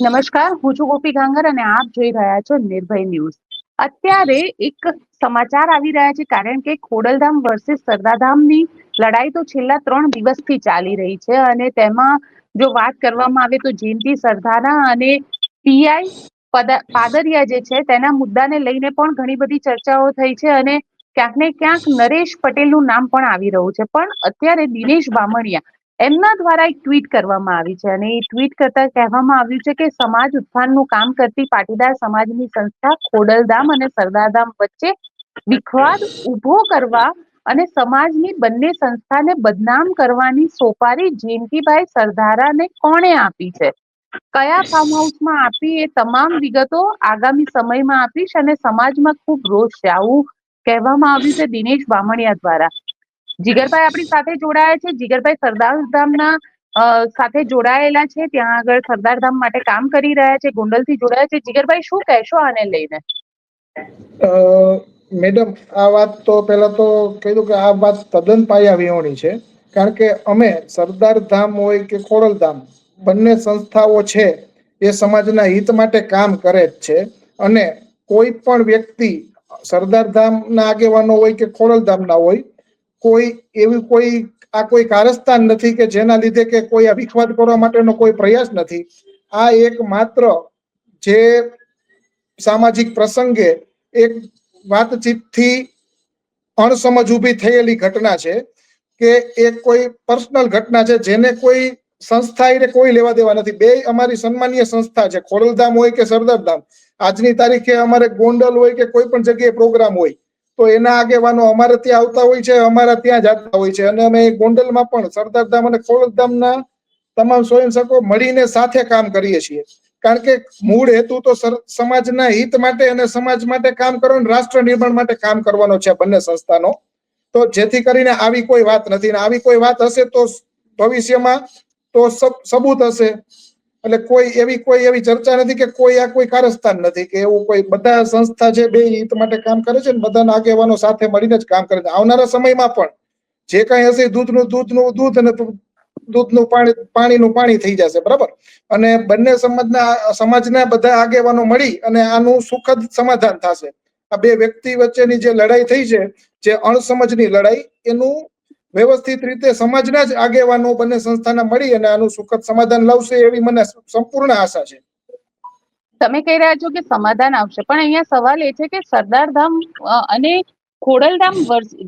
નમસ્કાર, હું છું ગોપી ગાંગર અને આપ જોઈ રહ્યા છો નિર્ભય ન્યૂઝ. અત્યારે એક સમાચાર આવી રહ્યા છે, કારણ કે ખોડલધામ વર્સિસ સરદારધામની લડાઈ તો છેલ્લા ત્રણ દિવસથી ચાલી રહી છે અને તેમાં જો વાત કરવામાં આવે તો જયંતિ સરદારા અને પીઆઈ પાદરિયા જે છે, તેના મુદ્દાને લઈને પણ ઘણી બધી ચર્ચાઓ થઈ છે અને ક્યાંક ને ક્યાંક નરેશ પટેલનું નામ પણ આવી રહ્યું છે. પણ અત્યારે દિનેશ બામણિયા એમના દ્વારા એક ટ્વીટ કરવામાં આવી છે અને એ ટ્વીટ કરતા કહેવામાં આવ્યું છે કે સમાજ ઉત્થાનનું કામ કરતી પાટીદાર સમાજની સંસ્થા ખોડલધામ અને સરદારધામ વચ્ચે વિખવાદ ઊભો કરવા અને સમાજની બંને સંસ્થાને બદનામ કરવાની સોપારી જયંતિભાઈ સરદારાને કોણે આપી છે? કયા ફાર્મ હાઉસમાં આપી એ તમામ વિગતો આગામી સમયમાં આપીશ અને સમાજમાં ખૂબ રોષ છે. આવું કહેવામાં આવ્યું છે દિનેશ બામણિયા દ્વારા. જીગરભાઈ આપણી સાથે જોડાયા છે. જીગરભાઈ સરદારધામના સાથે જોડાયેલા છે. ત્યાં આગળ સરદારધામ માટે કામ કરી રહ્યા છે. ગોંડલથી જોડાયા છે. જીગરભાઈ, શું કહેશો આને લઈને? મેડમ, આ વાત તો પહેલા તો કહી દઉં કે આ વાત તદ્દન પાયા વિહોણી છે. કારણ કે અમે સરદારધામ હોય કે ખોડલધામ બંને સંસ્થાઓ છે એ સમાજના હિત માટે કામ કરે જ છે. અને કોઈ પણ વ્યક્તિ સરદારધામના આગેવાનો હોય કે ખોડલધામના હોય કોઈ, એવી કોઈ, આ કોઈ કારસ્તાન નથી કે જેના લીધે કે કોઈ આ વિખવાદ કરવા માટેનો કોઈ પ્રયાસ નથી. આ એક માત્ર જે સામાજિક પ્રસંગે એક વાતચીતથી અણસમજ ઊભી થયેલી ઘટના છે કે એ કોઈ પર્સનલ ઘટના છે જેને કોઈ સંસ્થા એને કોઈ લેવા દેવા નથી. બે અમારી સન્માનીય સંસ્થા છે, ખોડલધામ હોય કે સરદારધામ. આજની તારીખે અમારે ગોંડલ હોય કે કોઈ પણ જગ્યાએ પ્રોગ્રામ હોય તો એના આગેવાનો અમારે ત્યાં આવતા હોય છે, અમારા ત્યાં જતા હોય છે. અને અમે ગોંડલમાં પણ સરદારધામ અને ખોડલધામના તમામ સ્વયંસેવકો મળીને સાથે કામ કરીએ છીએ. કારણ કે મૂળ હેતુ તો સમાજના હિત માટે અને સમાજ માટે કામ કરવાનું, રાષ્ટ્ર નિર્માણ માટે કામ કરવાનો છે બંને સંસ્થાનો. તો જેથી કરીને આવી કોઈ વાત નથી. આવી કોઈ વાત હશે તો ભવિષ્યમાં તો સબૂત હશે. એટલે કોઈ એવી કોઈ એવી ચર્ચા નથી કે કોઈ આ કોઈ કારસ્તાન નથી કે એવું કોઈ બધા સંસ્થા છે બે હિત માટે કામ કરે છે ને બધાના આગેવાનો સાથે મળીને જ કામ કરે છે. આવનારા સમયમાં પણ જે કઈ હશે દૂધનું દૂધનું દૂધ અને દૂધનું પાણી પાણીનું પાણી થઈ જશે, બરાબર? અને બંને સમાજના સમાજના બધા આગેવાનો મળી અને આનું સુખદ સમાધાન થશે. આ બે વ્યક્તિ વચ્ચેની જે લડાઈ થઈ છે, જે અણસમજની લડાઈ, એનું વ્યવસ્થિત રીતે સમાજના જ આગેવાનો બંને સંસ્થાના મળી અને આનું સુખદ સમાધાન લાવશે એવી મને સંપૂર્ણ આશા છે. તમે કહી રહ્યા છો કે સમાધાન આવશે પણ અહીંયા સવાલ એ છે કે સરદારધામ અને ખોડલધામ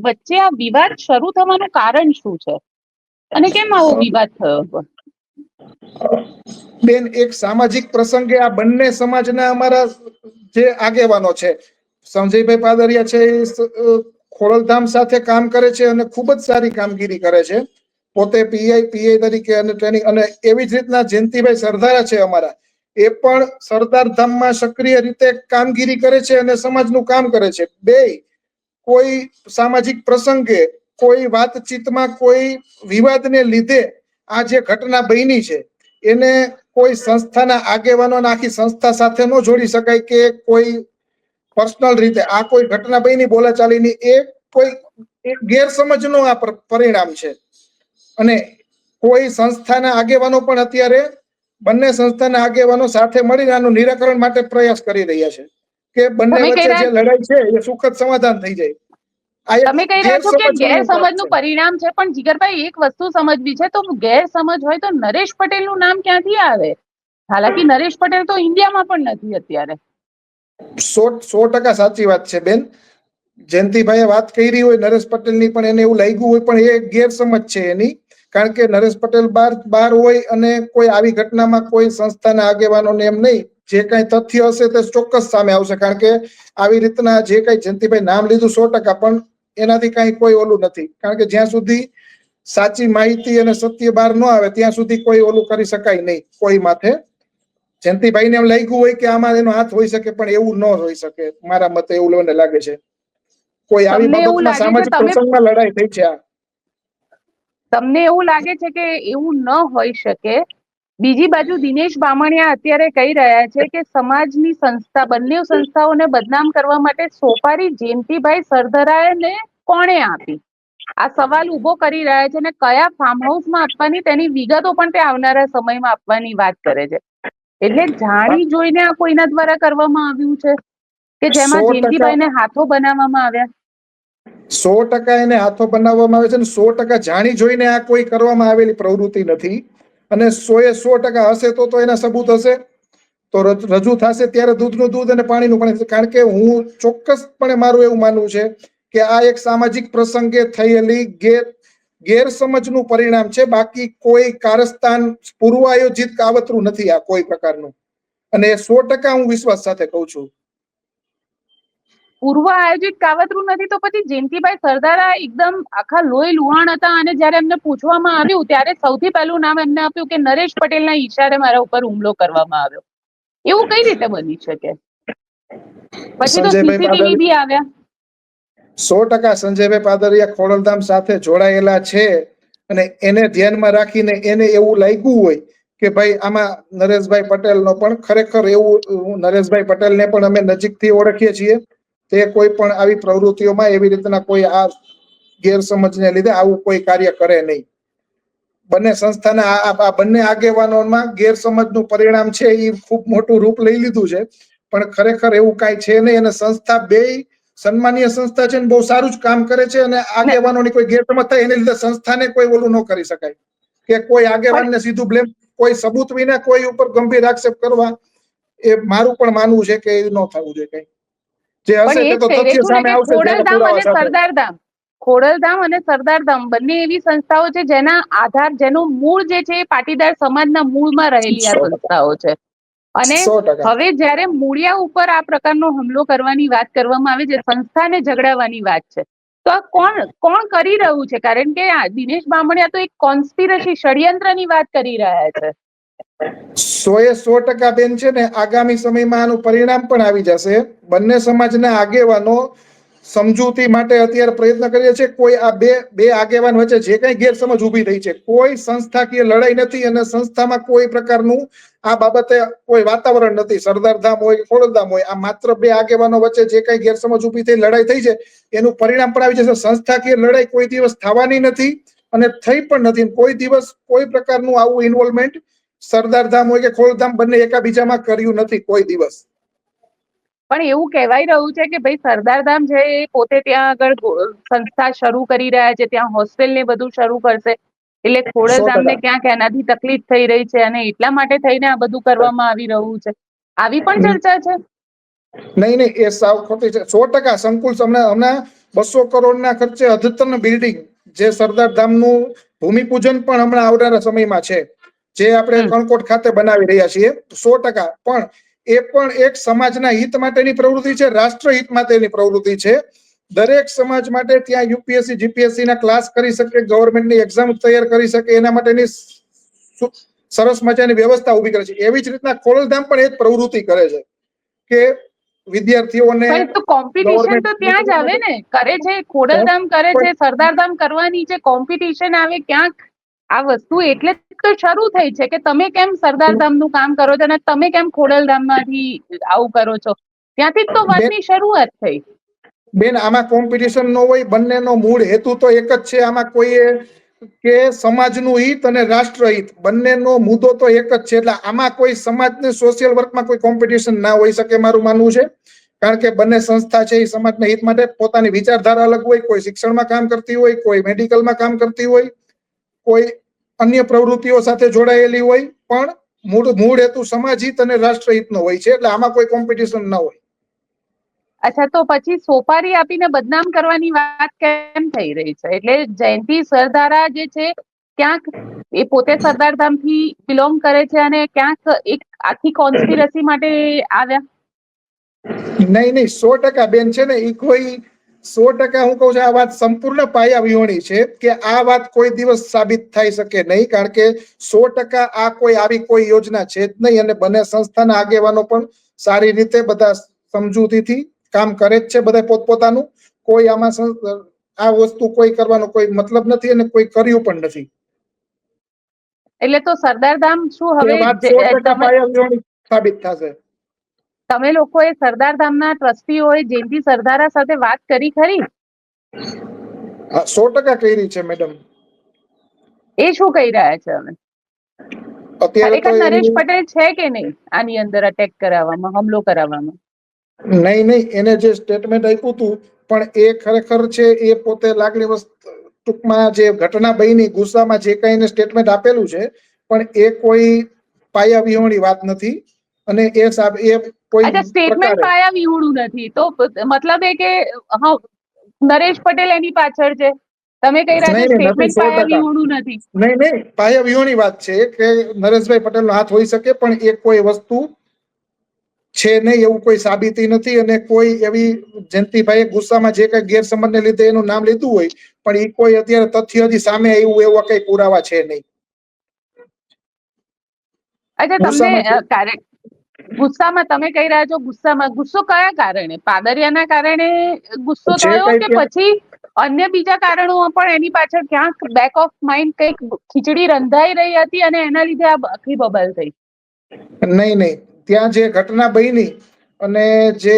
વચ્ચે આ વિવાદ શરૂ થવાનું કારણ શું છે? અને કેમ આવો વિવાદ થયો? બેન એક સામાજિક પ્રસંગે આ બંને સમાજના અમારા જે આગેવાનો છે સંજયભાઈ પાદરિયા છે ખોડલધામ સાથે કામ કરે છે અને ખૂબ જ સારી કામગીરી કરે છે. પોતે પીઆઈ પીઆઈ તરીકે અને ટ્રેનિંગ અને એવી જ રીતના જયંતિભાઈ સરદારા છે અમારા. એ પણ સરદાર ધામમાં સક્રિય રીતે કામગીરી કરે છે અને સમાજનું કામ કરે છે. બે, કોઈ સામાજિક પ્રસંગે, કોઈ વાતચીતમાં, કોઈ વિવાદને લીધે આ જે ઘટના બની છે, એને કોઈ સંસ્થાના આગેવાનો આખી સંસ્થા સાથે ન જોડી શકાય કે કોઈ પર્સનલ રીતે આ કોઈ ઘટના બની બોલાચાલીની એ કોઈ ગેરસમજનું આ પરિણામ છે. અને કોઈ સંસ્થાના આગેવાનો પણ અત્યારે બંને સંસ્થાના આગેવાનો સાથે મળીને આનું નિરાકરણ માટે પ્રયાસ કરી રહ્યા છે કે બંને વચ્ચે જે લડાઈ છે એ સુખદ સમાધાન થઈ જાય. તમે કહી રહ્યા છો કે ગેરસમજનું પરિણામ છે પણ જીગરભાઈ એક વસ્તુ સમજવી છે તો ગેરસમજ હોય તો નરેશ પટેલનું નામ ક્યાંથી આવે? હાલાકી નરેશ પટેલ તો ઇન્ડિયામાં પણ નથી અત્યારે. સો સો ટકા સાચી વાત છે, બેન. જયંતિભાઈએ વાત કરી હોય નરેશ પટેલની, પણ એને એવું લાગ્યું હોય, પણ એ ગેરસમજ છે એની. કારણ કે નરેશ પટેલ બાર બાર હોય અને કોઈ આવી ઘટનામાં કોઈ સંસ્થાના આગેવાનોને એમ નહીં, જે કઈ તથ્ય હશે તે ચોક્કસ સામે આવશે. કારણ કે આવી રીતના જે કઈ જયંતિભાઈ નામ લીધું સો ટકા, પણ એનાથી કઈ કોઈ ઓલું નથી. કારણ કે જ્યાં સુધી સાચી માહિતી અને સત્ય બહાર ન આવે, ત્યાં સુધી કોઈ ઓલું કરી શકાય નહીં, કોઈ માથે. જયંતિભાઈ ને એમ લાગ્યું હોય કે આમાં એનો હાથ હોઈ શકે પણ એવું ન હોઈ શકે. મારા મતે એવું મને લાગે છે. કોઈ આવી બાબતમાં સામાજિક પ્રસંગમાં લડાઈ થઈ છે તમને એવું લાગે છે કે એવું ન હોઈ શકે? બીજી બાજુ દિનેશ બામણિયા અત્યારે કહી રહ્યા છે કે સમાજની સંસ્થા બંને સંસ્થાઓને બદનામ કરવા માટે સોપારી જયંતિભાઈ સરધરાએ કોણે આપી? આ સવાલ ઊભો કરી રહ્યા છે અને કયા ફાર્મ હાઉસમાં આપવાની તેની વિગતો પણ તે આવનારા સમયમાં આપવાની વાત કરે છે. એટલે જાણી જોઈને આ કોઈના દ્વારા કરવામાં આવ્યું છે? કે જેમાં 100% જયંતિભાઈને હાથો બનાવવામાં આવ્યા? સો ટકા એને હાથો બનાવવામાં આવે છે અને સો ટકા જાણી જોઈને આ કોઈ કરવામાં આવેલી પ્રવૃત્તિ નથી. અને સો એ સો ટકા હશે તો તો એના સબૂત હશે. તો રજૂ થશે ત્યારે દૂધનું દૂધ અને પાણીનું પાણી. કારણ કે હું ચોક્કસપણે મારું એવું માનવું છે કે આ એક સામાજિક પ્રસંગે થયેલી ગેર ગેરસમજનું પરિણામ છે. બાકી કોઈ કારસ્તાન પૂર્વ આયોજિત કાવતરું નથી આ કોઈ પ્રકારનું. અને સો ટકા હું વિશ્વાસ સાથે કહું છું. પૂર્વ આયોજિત કાવતરું નથી તો પછી જયંતિભાઈ સરદારા એકદમ આખા લોહી લુહાણ હતા અને જ્યારે એમને પૂછવામાં આવ્યું ત્યારે સૌથી પહેલું નામ એમને આપ્યું કે નરેશ પટેલના ઈશારે મારા ઉપર હુમલો કરવામાં આવ્યો. એવું કઈ રીતે બની શકે? પછી તો સીસીટીવી બી આવ્યા. સો ટકા સંજયભાઈ પાદરિયા ખોડલધામ સાથે જોડાયેલા છે અને એને ધ્યાનમાં રાખીને એને એવું લાગ્યું હોય કે ભાઈ આમાં નરેશભાઈ પટેલનો પણ ખરેખર એવું નરેશભાઈ પટેલને પણ અમે નજીકથી ઓળખીએ છીએ. તે કોઈ પણ આવી પ્રવૃત્તિઓમાં એવી રીતના કોઈ આ ગેરસમજને લીધે આવું કોઈ કાર્ય કરે નહીં. બંને સંસ્થાના આ બંને આગેવાનોમાં ગેરસમજનું પરિણામ છે, એ ખૂબ મોટું રૂપ લઈ લીધું છે. પણ ખરેખર એવું કાંઈ છે નહીં અને સંસ્થા બેય સન્માનીય સંસ્થા છે ને બહુ સારું જ કામ કરે છે અને આગેવાનોની કોઈ ગેરસમજ થાય એને લીધે સંસ્થાને કોઈ ઓલું ન કરી શકાય. કે કોઈ આગેવાનને સીધું બ્લેમ કોઈ સબૂત વિના કોઈ ઉપર ગંભીર આક્ષેપ કરવા એ મારું પણ માનવું છે કે એ ન થવું જોઈએ કઈ. જે હશે તે તો તથ્ય સામે આવશે સરદારધામ ખોડલધામ અને સરદારધામ બંને એવી સંસ્થાઓ છે જેના આધાર જેનું મૂળ જે છે એ પાટીદાર સમાજના મૂળમાં રહેલી આ સંસ્થાઓ છે. અને હવે જ્યારે મૂળિયા ઉપર આ પ્રકારનો હુમલો કરવાની વાત કરવામાં આવે છે સંસ્થાને ઝઘડાવાની વાત છે તો આ કોણ કોણ કરી રહ્યું છે? કારણ કે આ દિનેશ બામણિયા તો એક કોન્સ્પિરસી ષડયંત્રની વાત કરી રહ્યા છે. સો એ સો ટકા બેન છે ને આગામી સમયમાં આનું પરિણામ પણ આવી જશે. બંને સમાજના આગેવાનો સમજૂતી માટે અત્યારે પ્રયત્ન કરીએ છીએ. કોઈ આ બે બે આગેવાન વચ્ચે જે કઈ ગેરસમજ ઊભી થઈ છે, કોઈ સંસ્થાકીય લડાઈ નથી અને સંસ્થામાં કોઈ પ્રકારનું આ બાબતે કોઈ વાતાવરણ નથી. સરદારધામ હોય ખોડલધામ હોય, આ માત્ર બે આગેવાનો વચ્ચે જે કઈ ગેરસમજ ઊભી થઈ, લડાઈ થઈ છે, એનું પરિણામ પણ આવી જશે. સંસ્થાકીય લડાઈ કોઈ દિવસ થવાની નથી અને થઈ પણ નથી. કોઈ દિવસ કોઈ પ્રકારનું આવું ઇન્વોલ્વમેન્ટ સરદારધામ હોય કે ખોડલધામ બંને એકાબીજામાં કર્યું નથી કોઈ દિવસ. પણ એવું કહેવાય રહ્યું છે કે ભાઈ સરદારધામ છે એ પોતે ત્યાં આગળ સંસ્થા શરૂ કરી રહ્યા છે ત્યાં હોસ્ટેલ ને બધું શરૂ કરશે. એટલે ખોડલધામને ક્યાંક એનાથી તકલીફ થઈ રહી છે અને એટલા માટે થઈને આ બધું કરવામાં આવી રહ્યું છે. આવી પણ ચર્ચા છે? નહીં નહીં એ સાવ ખોટી છે. સો ટકા સંકુલ હમણાં બસો કરોડના ખર્ચે અદ્યતન બિલ્ડિંગ જે સરદારધામનું ભૂમિપૂજન પણ હમણાં આવનારા સમયમાં છે જે આપણે. કણકોટ ખાતે બનાવી રહ્યા છીએ. સો ટકા. પણ એ પણ એક સમાજના હિત માટેની પ્રવૃત્તિ છે રાષ્ટ્ર હિત માટેની પ્રવૃત્તિ છે. દરેક સમાજ માટે ત્યાં યુપીએસસી જીપીએસસી ના ક્લાસ કરી શકે ગવર્મેન્ટની એક્ઝામ તૈયાર કરી શકે એના માટેની સરસ મજાની વ્યવસ્થા ઊભી કરે છે. એવી જ રીતના ખોડલધામ પણ એ જ પ્રવૃત્તિ કરે છે કે વિદ્યાર્થીઓને તો કોમ્પિટિશન તો ત્યાં જ આવે ને. કરે છે ખોડલધામ કરે છે સરદારધામ કરવાની છે કોમ્પિટિશન આવે ક્યાંક આ વસ્તુ એટલે તો શરૂ થઈ છે કે તમે કેમ સરદાર ધામનું કામ કરો છો અને તમે કેમ ખોડલધામમાંથી આવું કરો છો? ત્યાંથી જ તો વાતની શરૂઆત થઈ. બેન આમાં કોમ્પિટિશન નો હોય બંનેનો મૂળ હેતુ તો એક જ છે. આમાં કોઈ કે સમાજનું હિત અને રાષ્ટ્ર હિત બંનેનો મુદ્દો તો એક જ છે. એટલે આમાં કોઈ સમાજને સોશિયલ વર્કમાં કોઈ કોમ્પિટિશન ના હોઈ શકે મારું માનવું છે. કારણ કે બંને સંસ્થા છે એ સમાજના હિત માટે પોતાની વિચારધારા અલગ હોય કોઈ શિક્ષણમાં કામ કરતી હોય કોઈ મેડિકલમાં કામ કરતી હોય કોઈ અન્ય પ્રવૃત્તિઓ સાથે જોડાયેલી હોય પણ મૂળ મૂળ હેતુ સમાજહિત અને રાષ્ટ્રહિતનો હોય છે એટલે આમાં કોઈ કોમ્પિટિશન ન હોય. અચ્છા તો પછી સોપારી આપીને બદનામ કરવાની વાત કેમ થઈ રહી છે? એટલે જયંતિ સરદારા જે છે ક્યાંક એ પોતે સરદાર ધામથી બિલોંગ કરે છે અને ક્યાંક એક આખી કોન્સ્પિરસી માટે આવ્યા? નહીં નહીં સો ટકા બેન છે ને એ કોઈ સો ટકા હું કહું છું આ વાત સંપૂર્ણ પાયા વિહોણી છે કે આ વાત કોઈ દિવસ સાબિત થઈ શકે નહીં કારણ કે સો ટકા આ કોઈ આવી કોઈ યોજના છે જ નહીં અને બંને સંસ્થાના આગેવાનો પણ સારી રીતે બધા સમજૂતીથી કામ કરે જ છે બધા પોતપોતાનું. કોઈ આમાં આ વસ્તુ કોઈ કરવાનો કોઈ મતલબ નથી અને કોઈ કર્યું પણ નથી. એટલે તો સરદારધામ શું હવે સાબિત થશે. તમે લોકોએ સરદારધામના ટ્રસ્ટીઓએ જયંતિ સરદારા સાથે વાત કરી ખરી? સો ટકા કરી છે મેડમ. એ શું કહી રહ્યા છે અમે? ખરેખર નરેશ પટેલ છે કે નહીં આની અંદર અટેક કરાવવામાં હુમલો કરાવવામાં? નહીં નહીં એને જે સ્ટેટમેન્ટ આપ્યું હતું પણ એ ખરેખર છે એ પોતે લાગણી વસ્ત ટૂંકમાં જે ઘટના બની ગુસ્સામાં જે કઈ એને સ્ટેટમેન્ટ આપેલું છે પણ એ કોઈ પાયા વિહોણી વાત નથી. અને એ સાહેબ એ અચ્છા સ્ટેટમેન્ટ પાયા વિહોણું નથી. તો મતલબ એ કે હા નરેશ પટેલ એની પાછળ છે. તમે કહી રહ્યા છો સ્ટેટમેન્ટ પાયા. વિહોણું નથી. નહીં નહીં પાયા વિહોણી વાત છે કે નરેશભાઈ પટેલનો હાથ હોઈ શકે પણ એ કોઈ વસ્તુ છે નહીં એવું કોઈ સાબિતી નથી અને કોઈ એવી જયંતિભાઈ ગુસ્સામાં જે કઈ ગેરસમજને લીધે એનું નામ લીધું હોય પણ એ કોઈ અત્યારે તથ્ય હજી સામે આવ્યું એવા કઈ પુરાવા છે નહીં. અચ્છા તમને ગુસ્સામાં તમે કહી રહ્યા છો ગુસ્સામાં ગુસ્સો કયા કારણે? પાદરિયાના કારણે ગુસ્સો થયો કે પછી અન્ય બીજા કારણો પણ એની પાછળ ક્યાંક બેક ઓફ માઇન્ડ કંઈક ખીચડી રંધાઈ રહી હતી અને એના લીધે આ આખી બબલ થઈ? નહીં નહીં. ત્યાં જે ઘટના બની અને જે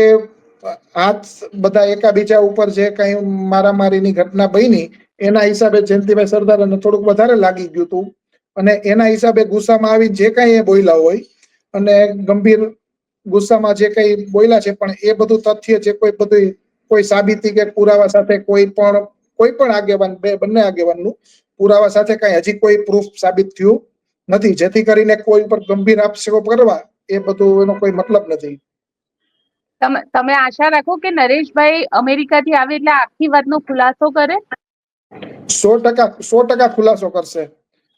હાથ બધા એકાબીજા ઉપર જે કઈ મારામારીની ઘટના બની એના હિસાબે જયંતિભાઈ સરદારને થોડુંક વધારે લાગી ગયું હતું. અને એના હિસાબે ગુસ્સામાં આવી જે કઈ એ બોલ્યા હોય અને ગંભીર ગુસ્સામાં જે કઈ બોલ્યા છે પણ એ બધું તથ્ય જે કોઈ બધું કોઈ સાબિતી કે પુરાવા સાથે કોઈ પણ કોઈ પણ આગેવાન બે બંને આગેવાનનું પુરાવા સાથે કઈ હજી કોઈ પ્રૂફ સાબિત થયું નથી. જેથી કરીને કોઈ પર ગંભીર આક્ષેપો કરવા એ બધું એનો કોઈ મતલબ નથી. તમે તમે આશા રાખો કે નરેશભાઈ અમેરિકાથી આવે એટલે આખી વાતનો ખુલાસો કરે? સો ટકા સો ટકા ખુલાસો કરશે.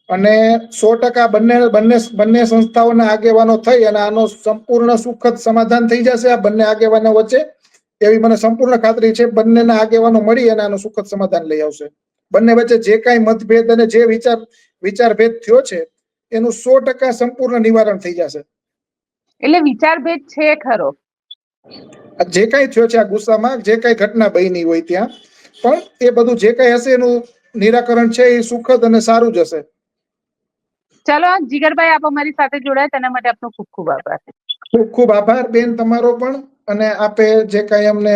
અને સો ટકા બંને બંને બંને સંસ્થાઓના આગેવાનો થઈ અને આનો સંપૂર્ણ સુખદ સમાધાન થઈ જશે આ બંને આગેવાનો વચ્ચે. એવી મને સંપૂર્ણ ખાતરી છે બંનેના આગેવાનો મળી અને આનું સુખદ સમાધાન લઈ આવશે. બંને વચ્ચે જે કાંઈ મતભેદ અને જે વિચાર વિચારભેદ થયો છે એનું સો ટકા સંપૂર્ણ નિવારણ થઈ જશે. એટલે વિચારભેદ છે ખરો. આ જે કાંઈ થયો છે આ ગુસ્સામાં જે કાંઈ ઘટના બની હોય ત્યાં પણ એ બધું જે કાંઈ હશે એનું નિરાકરણ છે એ સુખદ અને સારું જ હશે. ચલો જીગરભાઈ આપ અમારી સાથે જોડાયા. તેના માટે આપનો ખૂબ ખૂબ આભાર. ખૂબ ખૂબ આભાર બેન તમારો પણ. અને આપે જે કાંઈ અમને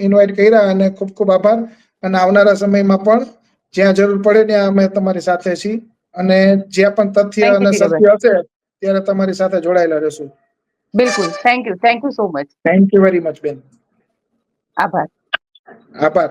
ઇન્વાઇટ કર્યા અને ખૂબ ખૂબ આભાર. અને આવનારા સમયમાં પણ જ્યાં જરૂર પડે ત્યાં અમે તમારી સાથે છીએ. અને જ્યાં પણ તથ્ય અને સત્ય હશે ત્યારે તમારી સાથે જોડાયેલા રહેશું. બિલકુલ. Thank you thank you so much thank you very much બેન. આભાર. આભાર.